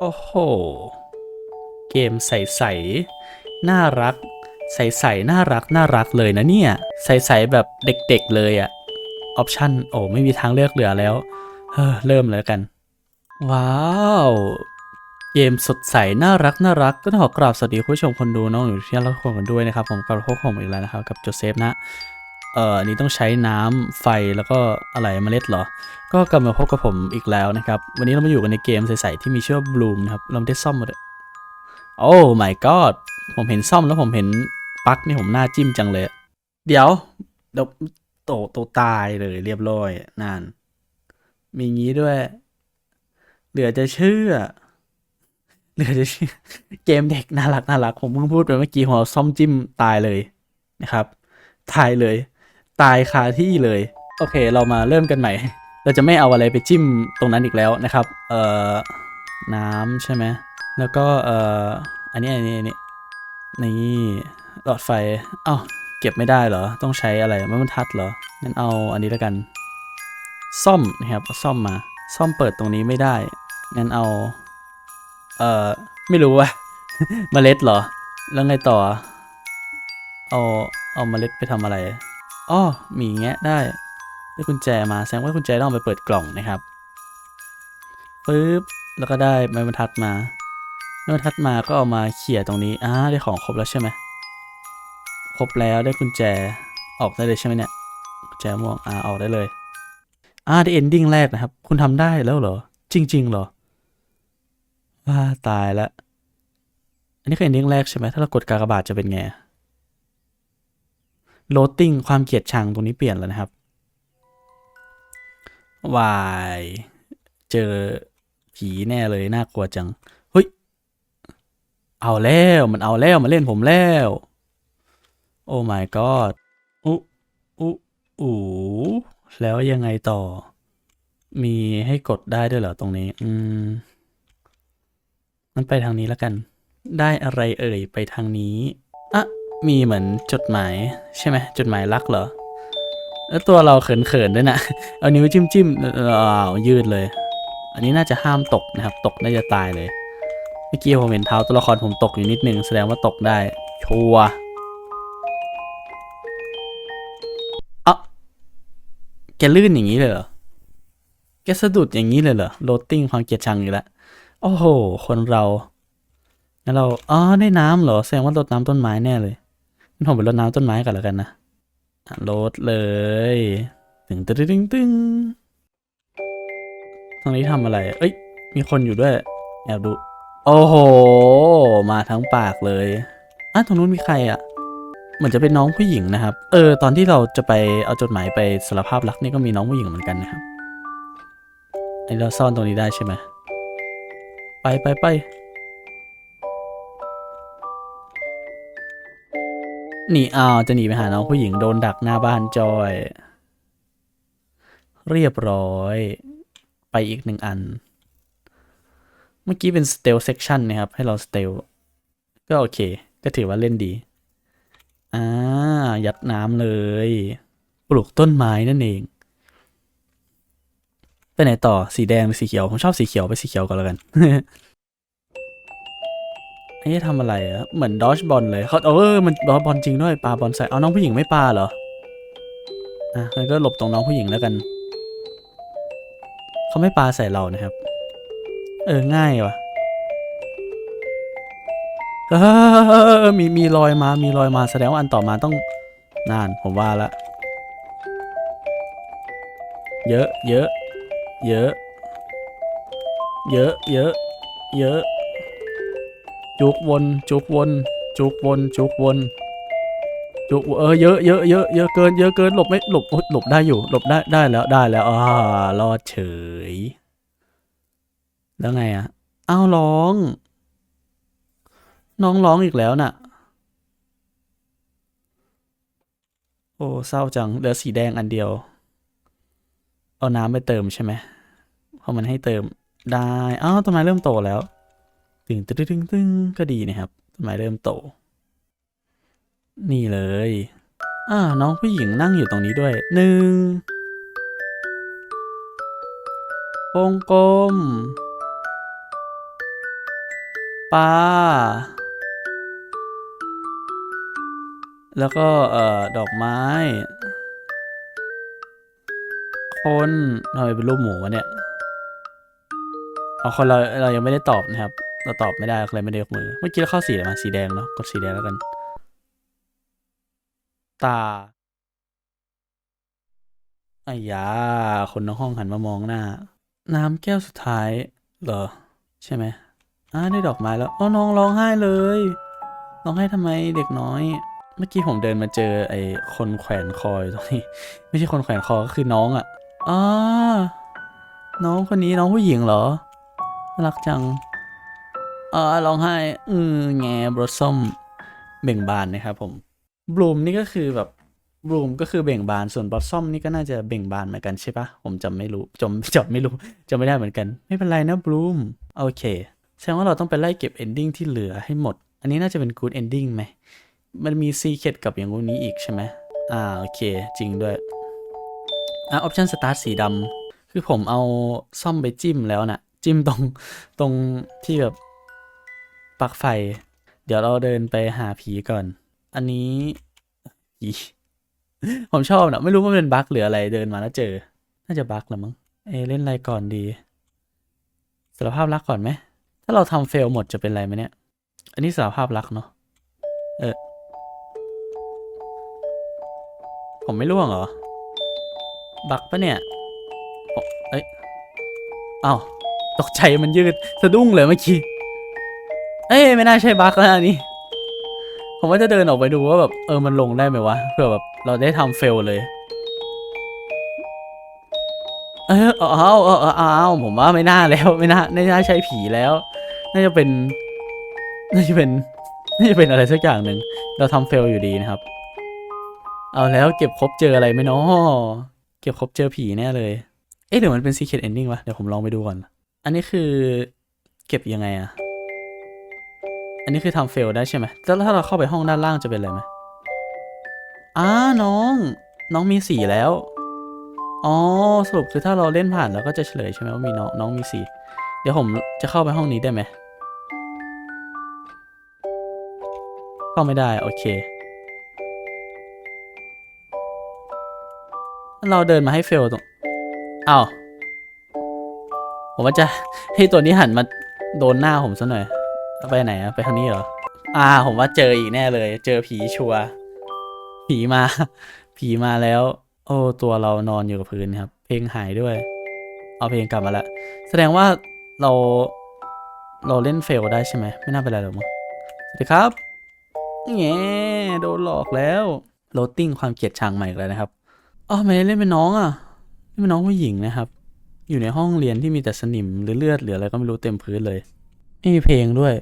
โอ้โห เกมใสๆน่ารัก ใสๆน่ารักน่ารักเลยนะเนี่ย ใสๆแบบเด็กๆเลยอะออปชั่นโอ้ไม่มีทางเลือกเหลือแล้ว เฮ้อเริ่มเลยแล้วกัน ว้าวเกมสดใสน่ารักน่ารักก็ต้องขอกราบสวัสดีผู้ชมคนดูน้องอยู่ที่รักทุกคนกันด้วยนะครับ ผมกับพวกผมอีกแล้วนะครับ กับโจเซฟนะ เอ่ออันนี้ต้องใช้น้ำไฟแล้วก็อะไรเมล็ดเหรอ ก็กลับมาพบกับผมอีกแล้วนะครับ วันนี้เรามาอยู่กันในเกมใสๆที่มีชื่อว่า Bloom นะครับเราได้ซ่อมมาด้วยโอ้ my god ผมเห็นซ่อมแล้วผมเห็นปลั๊กนี่ผมหน้าจิ้มจังเลย เดี๋ยวเดี๋ยวโตโตตายเลยเรียบร้อยนานมีงี้ด้วย เหลือจะเชื่อ เหลือจะเชื่อ เกมเด็กน่ารักน่ารัก ผมเพิ่งพูดไปเมื่อกี้หัวซ่อมจิ้มตายเลยนะครับ ตายเลย ตายคาที่เลย โอเค เรามาเริ่มกันใหม่ เราจะไม่เอาอะไรไปจิ้มตรงนั้นอีกแล้วนะครับ เอ่อ น้ำใช่ไหม แล้วก็ เอ่อ อันนี้อันนี้อันนี้นี่หลอดไฟอ้าเก็บไม่ได้เหรอ ต้องใช้อะไรไม่บรรทัดเหรอ งั้นเอาอันนี้แล้วกัน ซ่อมนะครับเอาซ่อมมา ซ่อมเปิดตรงนี้ไม่ได้ งั้นเอา เอ่อ ไม่รู้ว่ะเมล็ดเหรอ แล้วไงต่อ เอา เอาเมล็ดไปทำอะไร อ้อมีแงะได้ได้กุญแจมาแสดงว่ากุญแจต้องไปเปิดกล่องนะครับปึ๊บแล้วก็ได้ไม้บรรทัดมาไม้บรรทัดมาก็เอามาเขี่ยตรงนี้อ่าได้ของครบแล้วใช่ไหมครบแล้วได้กุญแจออกได้เลยใช่ไหมเนี่ยกุญแจม่วงอ่าออกได้เลยอ่าได้เอนดิ้งแรกนะครับ คุณทำได้แล้วเหรอ จริง ๆ เหรอว่าตายละอันนี้คือเอนดิ้งแรกใช่ไหมถ้าเรากดกากบาทจะเป็นไง โลดติ้งความเกลียดชังตรงนี้เปลี่ยนแล้วนะครับวายเจอผีแน่เลยน่ากลัวจังเฮ้ยเอาแล้วมันเอาแล้วมาเล่นผมแล้ว โอ้ my god อุอุอูแล้วยังไงต่อ มีให้กดได้ด้วยเหรอตรงนี้ อืมมันไปทางนี้แล้วกัน ได้อะไรเอ่ยไปทางนี้ มีเหมือนจดหมายใช่ไหมจดหมายรักเหรอ แล้วตัวเราเขินๆด้วยนะ เอานิ้วจิ้มจิ้มๆอ้าวยืดเลย อันนี้น่าจะห้ามตกนะครับ ตกน่าจะตายเลย เมื่อกี้ผมเห็นเท้าตัวละครผมตกอยู่นิดนึงแสดงว่าตกได้ชัวร์อะแกลื่นอย่างนี้เลยเหรอ แกสะดุดอย่างนี้เลยเหรอโรตติ้งความเกลียดชังอยู่แล้วโอ้โห คนเรางั้นเรา อ๋อ ได้น้ำเหรอ แสดงว่ารดน้ำต้นไม้แน่เลย งั้นผมไปรดน้ำต้นไม้กันแล้วกันนะอะโหลดเลยตึงตึงตึงตึงตรงนี้ทำอะไร เอ้ย มีคนอยู่ด้วย แอบดู โอ้โห มาทั้งปากเลยอะตรงนู้นมีใครอะ เหมือนจะเป็นน้องผู้หญิงนะครับ เออ ตอนที่เราจะไปเอาจดหมายไปสารภาพรักนี่ก็มีน้องผู้หญิงเหมือนกันนะครับไอเราซ่อนตรงนี้ได้ใช่ไหม ไปไปไป หนีอ้าวจะหนีไปหาน้องผู้หญิงโดนดักหน้าบ้านจอย เรียบร้อย ไปอีกหนึ่งอัน เมื่อกี้เป็น stealth section นะครับ ให้เรา stealth ก็โอเค ก็ถือว่าเล่นดี อ่า ยัดน้ำเลย ปลูกต้นไม้นั่นเอง ไปไหนต่อสีแดงหรือสีเขียว ผมชอบสีเขียวไปสีเขียวก่อนแล้วกัน นี่ทำอะไรอะเหมือนดอชบอลเลยเขาเออมันดอชบอลจริงด้วยปาบอลใส่เอาน้องผู้หญิงไม่ปาเหรออะงั้นก็หลบตรงน้องผู้หญิงแล้วกันเขาไม่ปาใส่เรานะครับ เออง่ายว่ะเออมีมีรอยมามีรอยมาแสดงว่าอันต่อมาต้องนานผมว่าละเยอะเยอะเยอะ เยอะ เยอะ เยอะ จุกวนจุกวนจุกวนจุกวนจุกเออเยอะเยอะเยอะเยอะเกินเยอะเกินหลบไม่หลบหลบได้อยู่หลบได้ได้แล้วได้แล้วอ่ารอดเฉย แล้วไงอะอ้าวร้อง น้องร้องอีกแล้วน่ะ โอ้เศร้าจังเหลือสีแดงอันเดียว เอาน้ำไปเติมใช่ไหมเพราะมันให้เติมได้อ้าวต้นไม้เริ่มโตแล้ว ตึงตึงตึงตึงก็ดีนะครับต้นไม้เริ่มโต นี่เลย อ่า น้องผู้หญิงนั่งอยู่ตรงนี้ด้วยหนึ่งวงกลมปลาแล้วก็ เอ่อ ดอกไม้ คนทำไมเป็นรูปหมูวะเนี่ย เอาคนเรา เรายังไม่ได้ตอบนะครับ เราตอบไม่ได้เลยไม่ได้ยกมือ เมื่อกี้เราเข้าสีอะไรมาสีแดงเนาะกดสีแดงแล้วกัน ตาไอ้ยาคนในห้องหันมามองหน้า น้ำแก้วสุดท้าย เหรอ ใช่ไหมอ่าได้ดอกไม้แล้วอ๋อน้องร้องไห้เลยร้องไห้ทำไมเด็กน้อย เมื่อกี้ผมเดินมาเจอไอ้คนแขวนคออยู่ตรงนี้ ไม่ใช่คนแขวนคอก็คือน้องอะ่ะอ๋อน้องคนนี้น้องผู้หญิงเหรอน่ารักจัง ออร้องไห้ อือแงบรสส้มเบ่งบานนะครับผมบลูมนี่ก็คือแบบบลูมก็คือเบ่งบานส่วนบลอสซอมนี่ก็น่าจะเบ่งบานเหมือนกันใช่ปะผมจำไม่รู้จำจำไม่รู้จำไม่ได้เหมือนกัน ไม่เป็นไรนะบลูมโอเคแสดงว่าเราต้องไปไล่เก็บเอนดิ้งที่เหลือให้หมด อันนี้น่าจะเป็นกูดเอนดิ้งไหมมันมีซีเค t กับอย่างงู้นนี้อีกใช่ไหมอ่าโอเค จริงด้วยอะออปชันสตาร์ทสีดำคือผมเอาซ่อมไปจิ้มแล้วนะ่ะ จิ้มตรงตรงที่แบบ ปลั๊กไฟ เดี๋ยวเราเดินไปหาผีก่อน อันนี้ผีผมชอบนะไม่รู้ว่าเป็นบั๊กหรืออะไรเดินมาแล้วเจอ น่าจะบั๊กละมั้งเอเล่นอะไรก่อนดีสารภาพรักก่อนไหมถ้าเราทำเฟลหมดจะเป็นไรไหมเนี่ย อันนี้สารภาพรักเนาะเออผมไม่ร่วงเหรอ บักปะเนี่ยเอ้ยอ้าวตกใจมันยืดสะดุ้งเลยเมื่อกี้ เอ้ยไม่น่าใช่บักแล้วอันนี้ ผมว่าจะเดินออกไปดูว่าแบบเออมันลงได้ไหมวะเพื่อแบบเราได้ทำเฟลเลย เออเอาเอาเอาเอาผมว่าไม่น่าแล้วไม่น่าไม่น่าใช่ผีแล้ว น่าจะเป็นน่าจะเป็นน่าจะเป็นอะไรสักอย่างหนึ่งเราทำเฟลอยู่ดีนะครับ เอาแล้วเก็บครบเจออะไรไหมเนาะเก็บครบเจอผีแน่เลยเอ๊ะหรือมันเป็น secret ending วะเดี๋ยวผมลองไปดูก่อน อันนี้คือเก็บยังไงอะ อันนี้คือทำเฟลได้ใช่ไหมแล้วถ้าเราเข้าไปห้องด้านล่างจะเป็นอะไรไหมอ้าน้อง น้องมีสีแล้ว อ๋อ สรุปคือถ้าเราเล่นผ่านเราก็จะเฉลยใช่ไหมว่ามีน้องน้องมีสีเดี๋ยวผมจะเข้าไปห้องนี้ได้ไหม เข้าไม่ได้ โอเค เราเดินมาให้เฟลตรงอ้าว ผมว่าจะให้ตัวนี้หันมาโดนหน้าผมซะหน่อย ไปไหนอะไปทางนี้เหรอ อ่า ผมว่าเจออีกแน่เลย เจอผีชัว ผีมา ผีมาแล้ว โอ้ตัวเรานอนอยู่กับพื้นครับ เพลงหายด้วย เอาเพลงกลับมาล้วแสดงว่าเรา เราเล่นเฟลได้ใช่ไหม ไม่น่าเป็นไรหรอกมั้งสวัสดีครับแง่โดนหลอกแล้ว โรตติ้งความเกลียดชังใหม่อีกแล้วนะครับอ๋อไม่ได้เล่นเป็นน้องอะเล่นเป็นน้องผู้หญิงนะครับ อยู่ในห้องเรียนที่มีแต่สนิมหรือเลือดหรืออะไรก็ไม่รู้เต็มพื้นเลย ไม่มีเพลงด้วย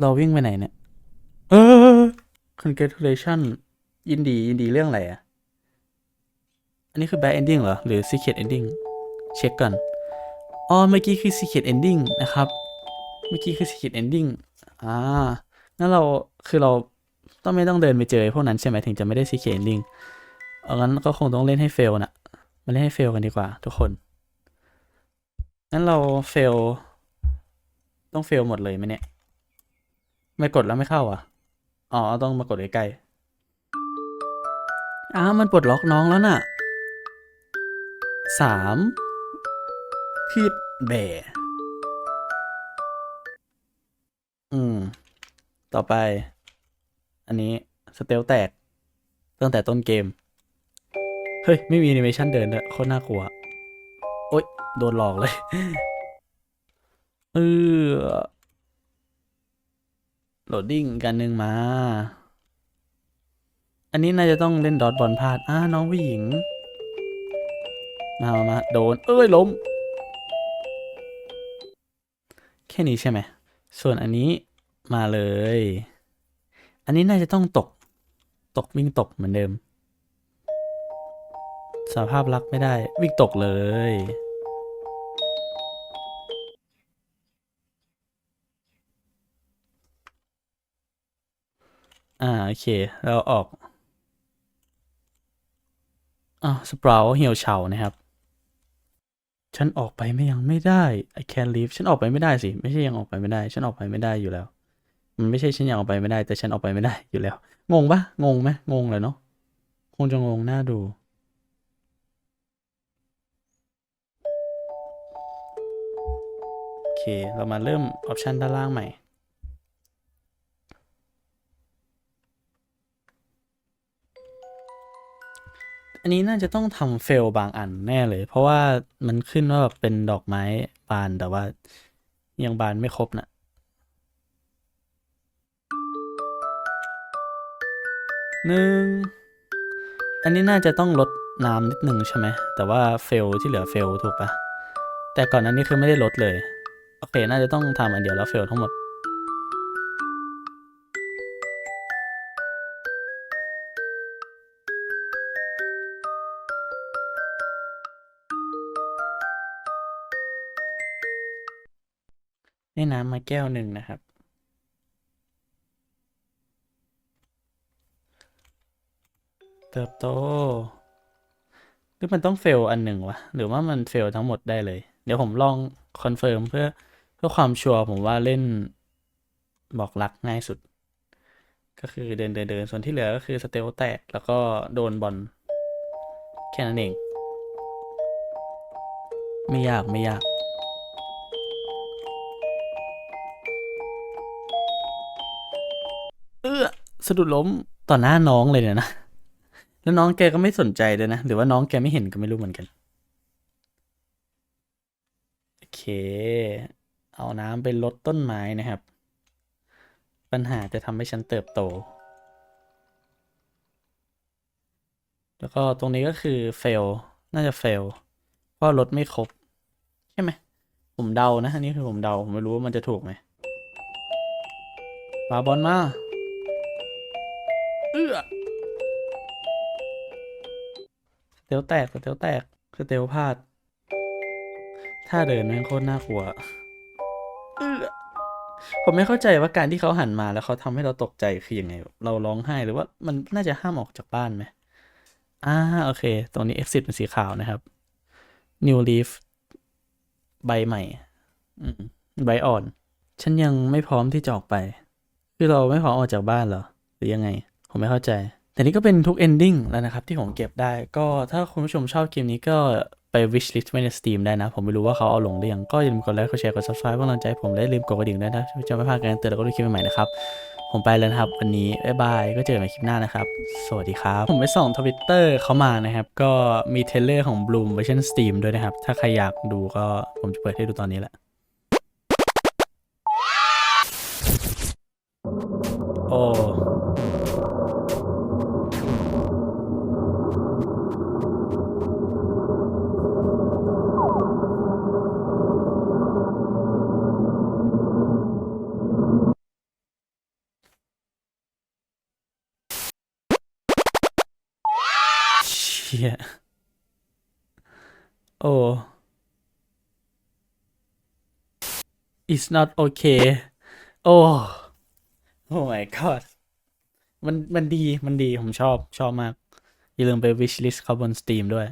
เราวิ่งไปไหนเนี่ย เออ congratulation ยินดียินดีเรื่องอะไรอะ อันนี้คือ bad ending เหรอ หรือ secret ending เช็คก่อน อ๋อ เมื่อกี้คือ secret ending นะครับ เมื่อกี้คือ secret ending อ่า งั้นเรา คือเราต้องไม่ต้องเดินไปเจอไอ้พวกนั้นใช่ไหมถึงจะไม่ได้ secret ending เอางั้นก็คงต้องเล่นให้เฟลน่ะมาเล่นให้เฟลกันดีกว่า ทุกคน งั้นเราเฟล ต้องเฟลหมดเลยไหมเนี่ย ไม่กดแล้วไม่เข้าอะ อ๋อ ต้องมากดใกล้ๆอ้ามันปลดล็อกน้องแล้วน่ะสามพีดแบอืม ต่อไป อันนี้ สเตลแตก ตั้งแต่ต้นเกม เฮ้ย ไม่มีแอนิเมชันเดินด้วยโคตรน่ากลัว โอ๊ย โดนหลอกเลย เออโหลดดิ้งกันหนึ่งมา อันนี้น่าจะต้องเล่นดอทบอลพลาดอ่าน้องผู้หญิงมามามาโดน เอ้ยล้ม แค่นี้ใช่ไหม ส่วนอันนี้มาเลย อันนี้น่าจะต้องตก ตกวิ่งตกเหมือนเดิม สภาพรักไม่ได้ วิ่งตกเลย อ่าโอเค เราออกอ่าสปราวเหี่ยวเฉานะครับ ฉันออกไปไม่ยังไม่ได้ I can't leave ฉันออกไปไม่ได้สิ ไม่ใช่ยังออกไปไม่ได้ ฉันออกไปไม่ได้อยู่แล้ว มันไม่ใช่ฉันยังออกไปไม่ได้ แต่ฉันออกไปไม่ได้อยู่แล้ว งงปะงงไหมงงเลยเนาะคงจะงงหน่าดูโอเค เรามาเริ่มออปชันด้านล่างใหม่ อันนี้น่าจะต้องทำเฟลบางอันแน่เลย เพราะว่ามันขึ้นว่าแบบเป็นดอกไม้บานแต่ว่ายังบานไม่ครบนะหนึ่งอันนี้น่าจะต้องลดน้ำนิดหนึ่งใช่ไหม แต่ว่าเฟลที่เหลือเฟลถูกปะแต่ก่อนอันนี้คือไม่ได้ลดเลย โอเค น่าจะต้องทำอันเดียวแล้วเฟลทั้งหมด ได้น้ำมาแก้วหนึ่งนะครับ เติบโตหรือมันต้องเฟลอันหนึ่งวะ หรือว่ามันเฟลทั้งหมดได้เลย เดี๋ยวผมลองคอนเฟิร์มเพื่อเพื่อความชัวร์ผมว่าเล่นบอกรักง่ายสุด ก็คือเดินเดินเดินส่วนที่เหลือก็คือสเตลแตกแล้วก็โดนบอลแค่นั้นเอง ไม่ยากไม่ยาก สะดุดล้มต่อหน้าน้องเลยเนี่ยนะ แล้วน้องแกก็ไม่สนใจเลยนะ หรือว่าน้องแกไม่เห็นก็ไม่รู้เหมือนกัน โอเค เอาน้ำไปลดต้นไม้นะครับ ปัญหาจะทำให้ฉันเติบโต แล้วก็ตรงนี้ก็คือ fail น่าจะ fail เพราะลดไม่ครบ ใช่ไหม ผมเดานะ อันนี้คือผมเดา ผมไม่รู้ว่ามันจะถูกไหมปาบอลมา เอื้อสเตลแตกสเตลแตกสเตลพลาด ถ้าเดินแม่งโคตรน่ากลัวเอื้อผมไม่เข้าใจว่าการที่เขาหันมาแล้วเขาทำให้เราตกใจคือยังไง เราร้องไห้หรือว่ามันน่าจะห้ามออกจากบ้านไหมอ่าโอเค ตรงนี้ exit เป็นสีขาวนะครับ new leaf ใบใหม่อืมใบอ่อน ฉันยังไม่พร้อมที่จะออกไป คือเราไม่พร้อมออกจากบ้านเหรอ หรือยังไง ผมไม่เข้าใจ แต่นี่ก็เป็นทุก ending แล้วนะครับ ที่ผมเก็บได้ ก็ถ้าคุณผู้ชมชอบคลิปนี้ก็ไป wish list ไว้ใน Steam ได้นะ ผมไม่รู้ว่าเขาเอาลงหรือยัง ก็อย่าลืมกดไลค์กดแชร์กด subscribe เพื่อกำลังใจผมและลืมกดกระดิ่งด้วยนะจะไม่พลาดการเตือนแล้วก็ดูคลิปใหม่ๆนะครับ ผมไปแล้วนะครับ วันนี้บ๊ายบาย ก็เจอกันใหม่คลิปหน้านะครับ สวัสดีครับ ผมไปส่องทวิตเตอร์เขามานะครับ ก็มีเทเลอร์ของ Bloom เวอร์ชัน Steam ด้วยนะครับ ถ้าใครอยากดูก็ผมจะเปิดให้ดูตอนนี้แหละโอ้ ชี่ยโอ้ it's not okay โอ้โอ้ my god มันมันดีมันดีผมชอบชอบมาก อย่าลืมไป wish list เขาบน Steam ด้วย